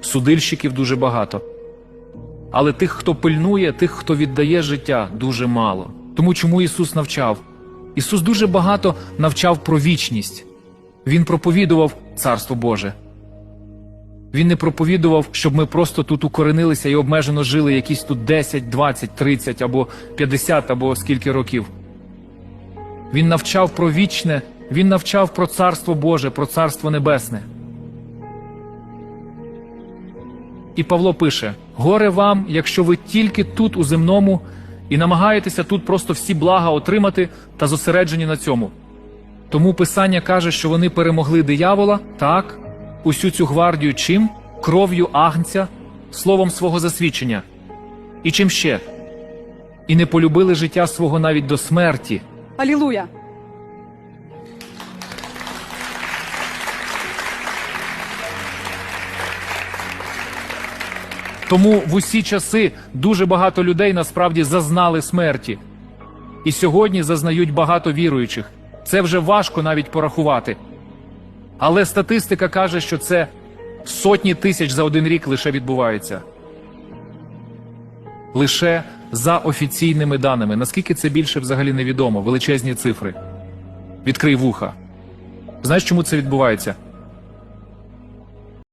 судильщиків дуже багато. Але тих, хто пильнує, тих, хто віддає життя, дуже мало. Тому чому Ісус навчав? Ісус дуже багато навчав про вічність. Він проповідував Царство Боже. Він не проповідував, щоб ми просто тут укоренилися і обмежено жили якісь тут 10, 20, 30 або 50 або скільки років. Він навчав про вічне, він навчав про Царство Боже, про Царство Небесне. І Павло пише: Горе вам, якщо ви тільки тут у земному і намагаєтеся тут просто всі блага отримати та зосереджені на цьому. Тому Писання каже, що вони перемогли диявола, так, усю цю гвардію чим? Кров'ю агнця, словом свого засвідчення. І чим ще? І не полюбили життя свого навіть до смерті. Алілуя! Тому в усі часи дуже багато людей насправді зазнали смерті. І сьогодні зазнають багато віруючих. Це вже важко навіть порахувати. Але статистика каже, що це сотні тисяч за один рік лише відбувається. Лише за офіційними даними. Наскільки це більше взагалі невідомо, величезні цифри. Відкрий вуха. Знаєш, чому це відбувається?